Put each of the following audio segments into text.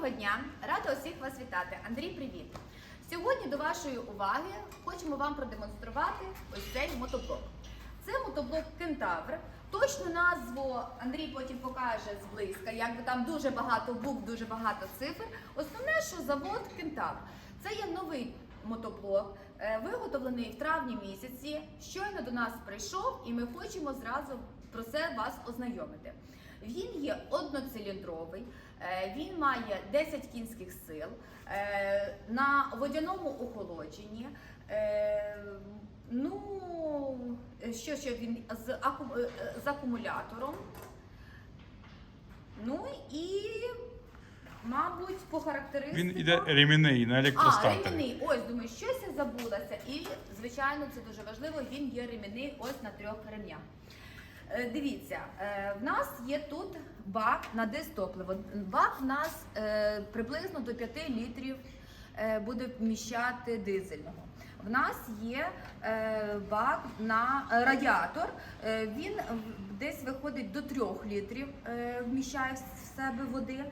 Доброго дня! Рада усіх вас вітати. Андрій, привіт! Сьогодні до вашої уваги хочемо вам продемонструвати ось цей мотоблок. Це мотоблок Кентавр. Точну назву Андрій потім покаже зблизька, якби там дуже багато букв, дуже багато цифр. Основне, що завод Кентавр. Це є новий мотоблок, е, виготовлений в травні місяці. Щойно до нас прийшов, і ми хочемо зразу про це вас ознайомити. Він є одноциліндровий, е, він має 10 кінських сил е, на водяному охолодженні. е, Ну, що ще він з, аку- з акумулятором. Ну і, мабуть, по характеристикам. Він іде ремінний на А, ремінний. Ось, думаю, щось я забулася. І, звичайно, це дуже важливо. Він є ремінний ось на трьох ремнях. Е, Дивіться, е, в нас є тут бак на дистопливо. Бак в нас е, приблизно до 5 літрів буде вміщати дизельного. В нас є бак на радіатор. Він десь виходить до 3 літрів, вміщає в себе води.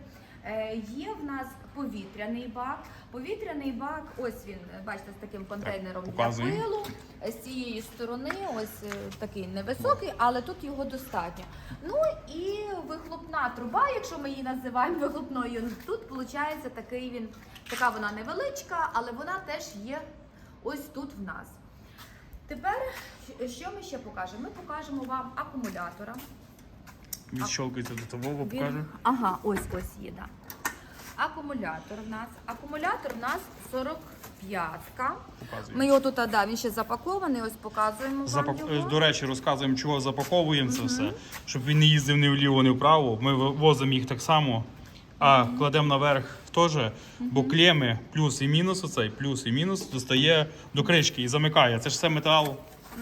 Е, Є в нас повітряний бак. Повітряний бак, ось він, бачите, з таким контейнером для показуємо. пилу. З цієї сторони, ось е, такий невисокий, але тут його достатньо. Ну і вихлопна труба, якщо ми її називаємо вихлопною, тут виходить такий він, така вона невеличка, але вона теж є ось тут в нас. Тепер що ми ще покажемо? Ми покажемо вам акумулятора. Відщолкується до того, Він- покажу. Ага, ось ось є, да. Акумулятор в нас. Акумулятор в нас 45-ка. Показую. Ми його тут, а, да, він ще запакований, ось показуємо вам Запак... його. До речі, розказуємо, чого запаковуємо це все, щоб він не їздив ні вліво, ні вправо. Ми возимо їх так само, а кладемо наверх теж, бо клеми плюс і мінус, оцей плюс і мінус достає до кришки і замикає. Це ж все метал.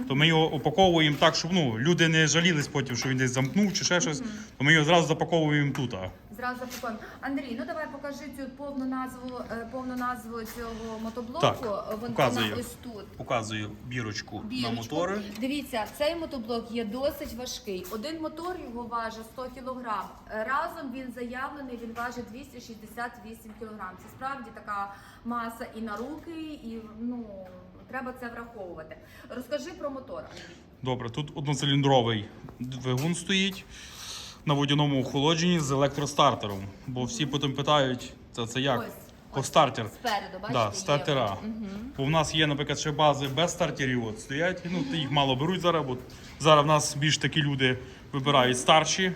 То ми його упаковуємо так, щоб ну, люди не жалілись потім, що він десь замкнув чи ще щось. То ми його зразу запаковуємо тут. а. Зразу запакуємо. Андрій, ну давай покажи цю повну назву, е, повну назву цього мотоблоку. Так, Вон- показую. вона ось тут. Показую бірочку, на мотори. Дивіться, цей мотоблок є досить важкий. Один мотор його важить 100 кг. Разом він заявлений, він важить 268 кг. Це справді така маса і на руки, і ну треба це враховувати. Розкажи про мотор. Добре, тут одноциліндровий двигун стоїть на водяному охолодженні з електростартером. Бо всі потім питають, це, це як? Ось, По стартер. Спереду, бачите, Да, є. стартера. Бо в нас є, наприклад, ще бази без стартерів от стоять. Ну, то їх мало беруть зараз, бо зараз в нас більш такі люди вибирають старші.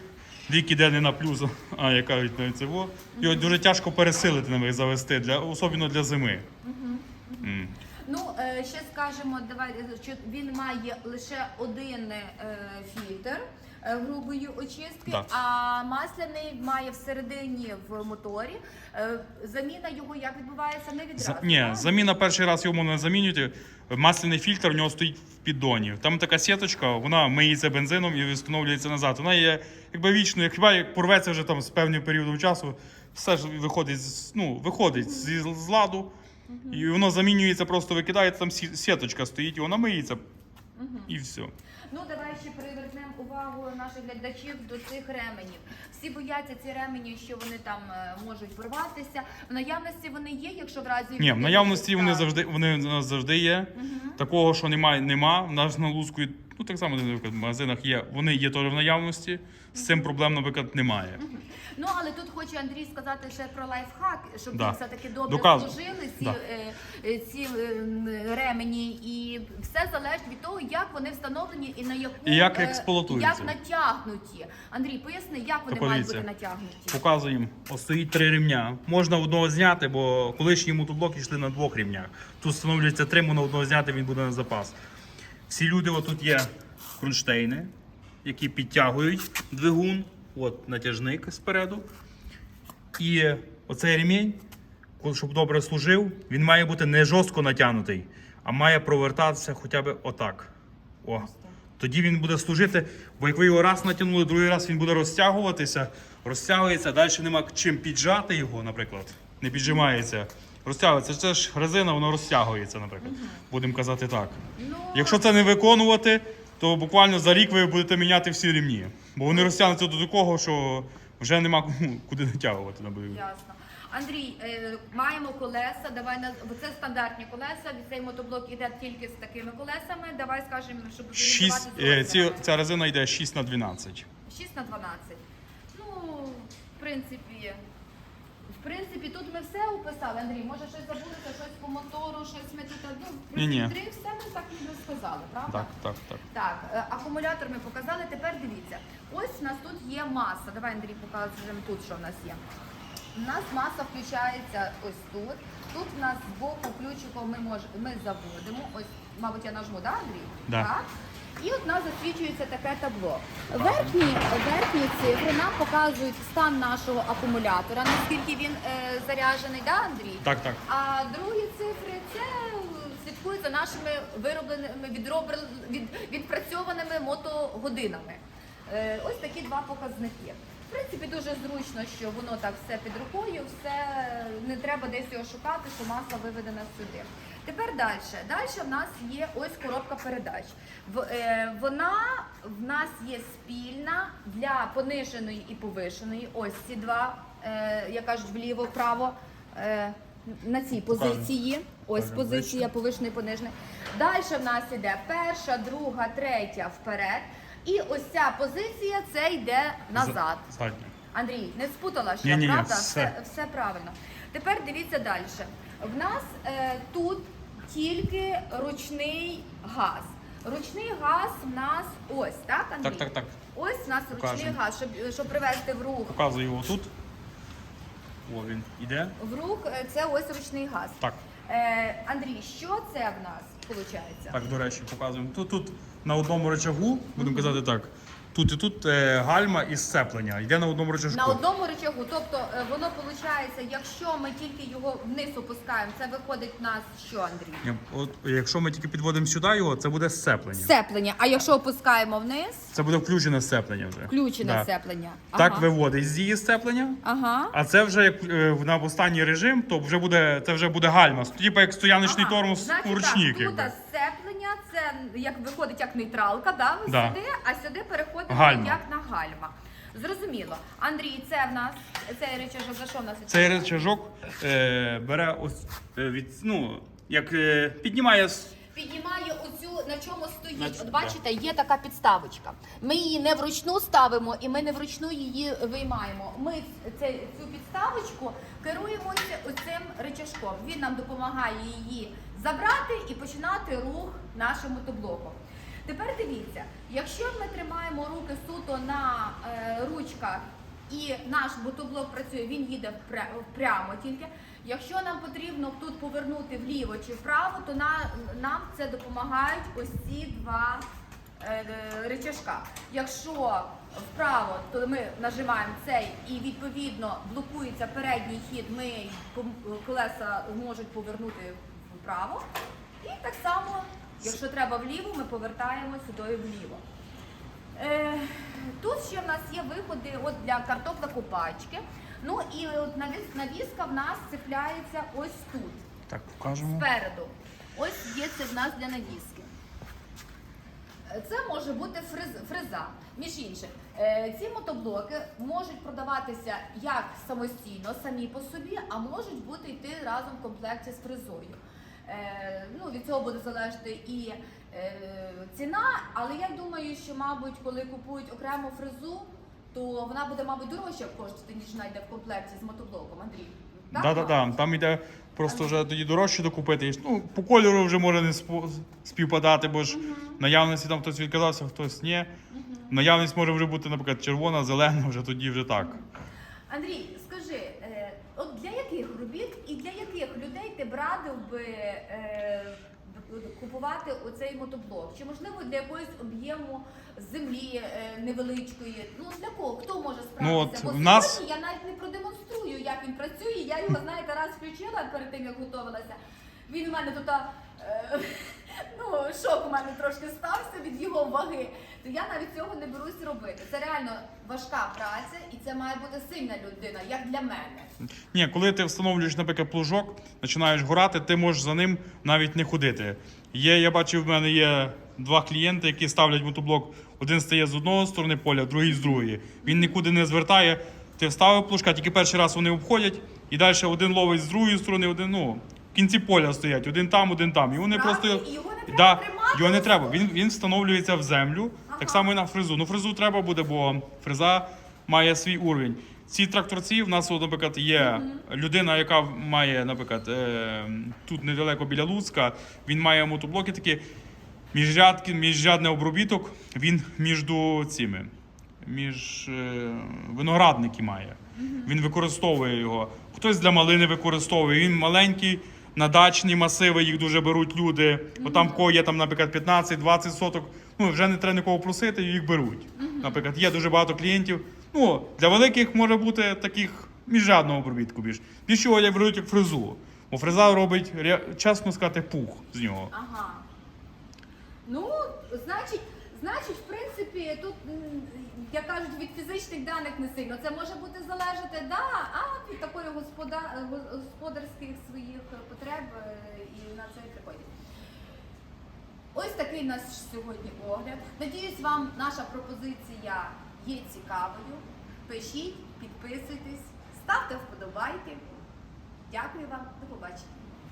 Рік іде не на плюс, а як кажуть навіть цього. Його дуже тяжко пересилити навіть завести, для, особливо для зими. М. Ну, е, ще скажемо, давай, е, що він має лише один е, фільтр грубої очистки, Так. а масляний має всередині в моторі. Заміна його як відбувається не відразу. За, ні, заміна перший раз йому не замінюєте. Масляний фільтр у нього стоїть в піддоні. Там така сіточка, вона миється бензином і встановлюється назад. Вона є якби вічно, як хіба як порветься вже там з певним періодом часу, все ж виходить з ну, виходить зі з ладу. І воно замінюється, просто викидається, там сі- сіточка стоїть, і вона миється. І все. Ну, давай ще привернемо увагу наших глядачів до цих ременів. Всі бояться ці ремені, що вони там е, можуть порватися. В наявності вони є, якщо в разі Ні, в наявності вони Так. завжди вони нас завжди є. Такого, що немає, нема. У нас на Луцьку, ну так само, наприклад, в магазинах є. Вони є теж в наявності. З цим проблем, наприклад, немає. Ну але тут хоче Андрій сказати ще про лайфхак, щоб Да. ви все таки добре Доказ- служили ці, Да. е, е, ці е, ремені, і все залежить від того, як вони встановлені і на яку І як е, експлуатуються. як натягнуті. Андрій, поясни, як вони Та мають бути натягнуті. Показуємо. Ось стоїть три ремня. Можна одного зняти, бо колишні мотоблоки йшли на двох ремнях. Тут встановлюється три, можна одного зняти, він буде на запас. Всі люди, отут є кронштейни, які підтягують двигун, от натяжник спереду. І оцей ремінь, щоб добре служив, він має бути не жорстко натягнутий, а має провертатися хоча б отак. О. Тоді він буде служити, бо як ви його раз натягнули, другий раз він буде розтягуватися, розтягується, далі нема чим піджати його, наприклад. Не піджимається. Розтягується. Це ж резина, воно розтягується, наприклад. Будемо казати так. Ну, Якщо це не виконувати, то буквально за рік ви будете міняти всі рівні. Бо вони розтягнуться до такого, що вже нема кому- куди натягувати на бойові. Ясно. Андрій, е, маємо колеса. Давай на бо це стандартні колеса. Цей мотоблок іде тільки з такими колесами. Давай скажемо, щоб Шість, е, ці, ця резина йде 6 на 12. 6 на 12. Ну, в принципі, в принципі, тут ми все описали. Андрій, може щось забулося, щось по мотору, щось ми тут ну, про Ні-ні. фільтри, все ми так ніби сказали, правда? Так, так, так. Так, е, акумулятор ми показали. Тепер дивіться. Ось у нас тут є маса. Давай, Андрій, покажемо тут, що в нас є. У нас маса включається ось тут. Тут в нас з боку ключиком ми мож, ми заводимо. Ось, мабуть, я нажму, да, Андрій? Да. Так. І от у нас засвічується таке табло. Верхні, верхні цифри нам показують стан нашого акумулятора, наскільки він е, заряджений, да, Андрій? Так, так. А другі цифри це слідкують за нашими виробленими відробр- від, відпрацьованими мотогодинами. Е, ось такі два показники. В принципі, дуже зручно, що воно так все під рукою, все не треба десь його шукати, що маса виведена сюди. Тепер далі. Далі в нас є ось коробка передач. В, е, вона в нас є спільна для пониженої і повишеної. Ось ці два, е, як кажуть, вліво-вправо. Е, на цій позиції. Ось позиція ближче. повишений понижений. Далі в нас іде перша, друга, третя вперед. І ось ця позиція це йде назад. Задня. Андрій, не спутала ще, Ні-ні-ні, правда? все. Все, все правильно. Тепер дивіться далі. В нас е, тут тільки ручний газ. Ручний газ в нас ось, так, Андрій? Так, так, так. Ось у нас ручний Покажемо. газ, щоб, щоб привести в рух. Показую його тут. О, він іде. В рух е, це ось ручний газ. Так, Е, Андрій, що це в нас виходить? так, до речі, показуємо. Тут, тут на одному речагу, будемо казати так. Тут і тут е, гальма і сцеплення. Йде на одному речажку. На одному рычагу, тобто е, воно виходить, якщо ми тільки його вниз опускаємо, це виходить в нас що, Андрій? Ні, От, якщо ми тільки підводимо сюди його, це буде сцеплення. Сцеплення. А якщо опускаємо вниз, Це буде включене сцеплення вже. включене Да. сцеплення. Так Ага. виводить з її сцеплення. Ага. А це вже як е, на останній режим, то вже буде це вже буде гальма. Типу як стояночний Ага. тормоз Значить. Так, тут якби. сцеплення, це як виходить як нейтралка, да, Да. сюди, а сюди Гальма. як на гальма. Зрозуміло. Андрій, це в нас цей речажок за що в нас? Цей речажок е, бере ось е, від ну як е, піднімає Піднімає оцю, на чому стоїть. На- От бачите, є така підставочка. Ми її не вручну ставимо і ми не вручну її виймаємо. Ми це, цю підставочку керуємося оцим речашком. Він нам допомагає її забрати і починати рух нашим мотоблоком. Тепер дивіться, якщо ми тримаємо руки суто на е, ручках і наш мотоблок працює, він їде прямо тільки. Якщо нам потрібно тут повернути вліво чи вправо, то на, нам це допомагають ось ці два е, е, рычажка. Якщо вправо, то ми нажимаємо цей і відповідно блокується передній хід, ми колеса можуть повернути вправо. І так само, якщо треба вліво, ми повертаємо сюди вліво. Е, Тут ще в нас є виходи от для картоплекопачки. Ну і от навіска в нас цепляється ось тут, так покажемо. спереду. Ось є це в нас для навіски. Е, Це може бути фриз, фреза. Між іншим, е, ці мотоблоки можуть продаватися як самостійно, самі по собі, а можуть бути йти разом в комплекті з фрезою. Цього буде залежати і е, ціна, але я думаю, що, мабуть, коли купують окрему фрезу, то вона буде, мабуть, дорожче коштувати, ніж вона йде в комплекті з мотоблоком, Андрій. Так, Да, да, да. Там йде просто вже тоді дорожче докупити. Ну, по кольору вже може не співпадати, бо ж наявності там хтось відказався, хтось ні. Наявність може вже бути, наприклад, червона, зелена, вже тоді вже так. Андрій, скажи, е, от для яких робіт і для яких людей ти б радив би е, купувати оцей мотоблок? Чи можливо для якогось об'єму землі е, невеличкої? Ну для кого? Хто може справитися? Ну, Бо нас- сьогодні я навіть не продемонструю, як він працює. Я його, знаєте, раз включила перед тим, як готувалася. Він у мене тут. Е, ну, шок у мене трошки стався від його ваги. То я навіть цього не берусь робити. Це реально важка праця, і це має бути сильна людина, як для мене. Ні, коли ти встановлюєш, наприклад, плужок, починаєш горати, ти можеш за ним навіть не ходити. Є, я бачив, в мене є два клієнти, які ставлять мотоблок. Один стає з одного сторони поля, другий з другої. Він нікуди не звертає, Ти вставив плужка, тільки перший раз вони обходять, і далі один ловить з другої сторони, один, ну, кінці поля стоять, один там, один там. І вони Правильно, просто. і його не треба тримати його не треба. Він, він встановлюється в землю, так само і на фрезу. Ну, фрезу треба буде, бо фреза має свій уровень. Ці тракторці в нас, от, наприклад, є людина, яка має, наприклад, е, тут недалеко біля Луцька, він має мотоблоки такі міжрядки, міжрядний обробіток, він між цими, між е, виноградники має. Він використовує його. Хтось для малини використовує. Він маленький, на дачні масиви їх дуже беруть люди. Бо там в кого є там, наприклад, 15-20 соток. Ну вже не треба нікого просити, їх беруть. Наприклад, є дуже багато клієнтів. Ну, для великих може бути таких міжрядного обробітку більш. Більше я беруть як фрезу. Бо фреза робить, чесно сказати, пух з нього. Ага. Ну, значить, значить, в принципі, тут, як кажуть, від фізичних даних не сильно. Це може бути залежати, да, а від такої господа, господарських своїх потреб е, і на це приходять. Ось такий наш сьогодні огляд. Надіюсь, вам наша пропозиція є цікавою. Пишіть, підписуйтесь, ставте вподобайки. Дякую вам, до побачення.